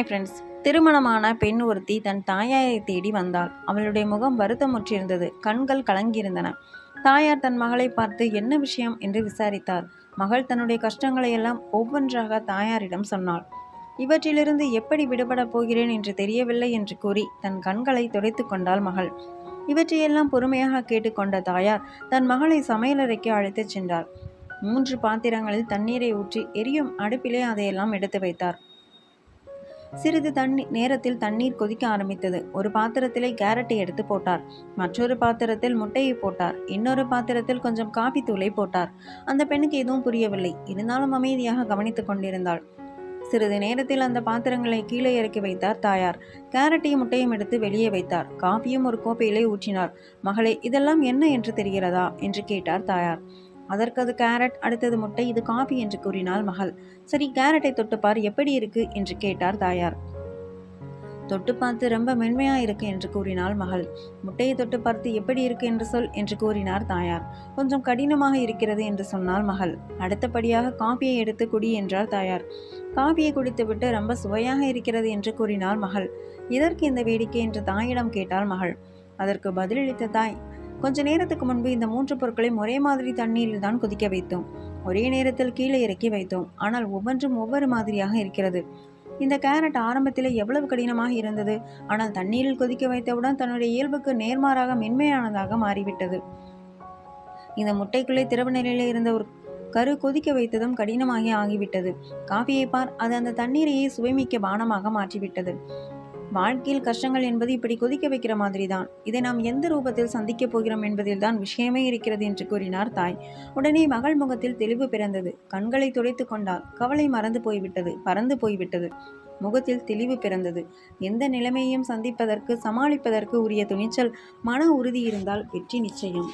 Hi friends திருமணமான பெண் ஒருத்தி தன் தாயாரை தேடி வந்தாள். அவளுடைய முகம் வருத்தமுற்றிருந்தது. கண்கள் கலங்கியிருந்தன. தாயார் தன் மகளை பார்த்து என்ன விஷயம்? என்று விசாரித்தார் மகள் தன்னுடைய கஷ்டங்களை எல்லாம் ஒவ்வொன்றாக தாயாரிடம் சொன்னாள். இவற்றிலிருந்து எப்படி விடுபடப் போகிறேன் என்று தெரியவில்லை என்று கூறி தன் கண்களை துடைத்து கொண்டாள் மகள். இவற்றையெல்லாம் பொறுமையாக கேட்டுக்கொண்ட தாயார் தன் மகளை சமையலறைக்கு அழைத்துச் சென்றார் மூன்று பாத்திரங்களில் தண்ணீரை ஊற்றி எரியும் அடுப்பிலே அதையெல்லாம் எடுத்து வைத்தார். சிறிது தண்ணி நேரத்தில் தண்ணீர் கொதிக்க ஆரம்பித்தது. ஒரு பாத்திரத்திலே கேரட்டை எடுத்து போட்டார். மற்றொரு பாத்திரத்தில் முட்டையை போட்டார். இன்னொரு பாத்திரத்தில் கொஞ்சம் காபி தூளை போட்டார். அந்த பெண்ணுக்கு எதுவும் புரியவில்லை. இருந்தாலும் அமைதியாக கவனித்துக் கொண்டிருந்தாள். சிறிது நேரத்தில் அந்த பாத்திரங்களை கீழே இறக்கி வைத்தார் தாயார். கேரட்டையும் முட்டையும் எடுத்து வெளியே வைத்தார். காபியும் ஒரு கோப்பையிலே ஊற்றினார். மகளே இதெல்லாம் என்ன என்று தெரிகிறதா? என்று கேட்டார் தாயார். அதற்கு அது கேரட் அடுத்தது முட்டை இது காபி என்று கூறினாள் மகள். சரி கேரட்டை தொட்டுப்பார் எப்படி இருக்கு? என்று கேட்டார் தாயார். தொட்டு பார்த்து ரொம்ப மென்மையா இருக்கு என்று கூறினாள் மகள். முட்டையை தொட்டு பார்த்து எப்படி இருக்கு என்று சொல் என்று கூறினார் தாயார். கொஞ்சம் கடினமாக இருக்கிறது என்று சொன்னாள் மகள். அடுத்தபடியாக காபியை எடுத்து குடி என்றார் தாயார். காபியை குடித்துவிட்டு ரொம்ப சுவையாக இருக்கிறது என்று கூறினாள் மகள். இதற்கு இந்த வேடிக்கை என்று தாயிடம் கேட்டாள் மகள். அதற்கு பதிலளித்த தாய் கொஞ்ச நேரத்துக்கு முன்பு இந்த மூன்று பொருட்களையும் ஒரே மாதிரி தண்ணீரில் தான் கொதிக்க வைத்தோம். ஒரே நேரத்தில் கீழே இறக்கி வைத்தோம். ஆனால் ஒவ்வொன்றும் ஒவ்வொரு மாதிரியாக இருக்கிறது. இந்த கேரட் ஆரம்பத்தில் எவ்வளவு கடினமாக இருந்தது. ஆனால் தண்ணீரில் கொதிக்க வைத்தவுடன் தன்னுடைய இயல்புக்கு நேர்மாறாக மென்மையானதாக மாறிவிட்டது. இந்த முட்டைக்குள்ளே திரவ நிலையில் இருந்த ஒரு கரு கொதிக்க வைத்ததும் கடினமாகி ஆகிவிட்டது. காஃபியை பார் அது அந்த தண்ணீரையே சுவைமிக்க பானமாக மாற்றிவிட்டது. வாழ்க்கையில் கஷ்டங்கள் என்பது இப்படி கொதிக்க வைக்கிற மாதிரி தான் இதை நாம் எந்த ரூபத்தில் சந்திக்கப் போகிறோம் என்பதில் தான் விஷயமே இருக்கிறது என்று கூறினார் தாய். உடனே மகள் முகத்தில் தெளிவு பிறந்தது. கண்களை துடைத்து கொண்டால் கவலை மறந்து போய்விட்டது. பறந்து போய்விட்டது. முகத்தில் தெளிவு பிறந்தது. எந்த நிலைமையையும் சந்திப்பதற்கு சமாளிப்பதற்கு உரிய துணிச்சல் மன உறுதி இருந்தால் வெற்றி நிச்சயம்.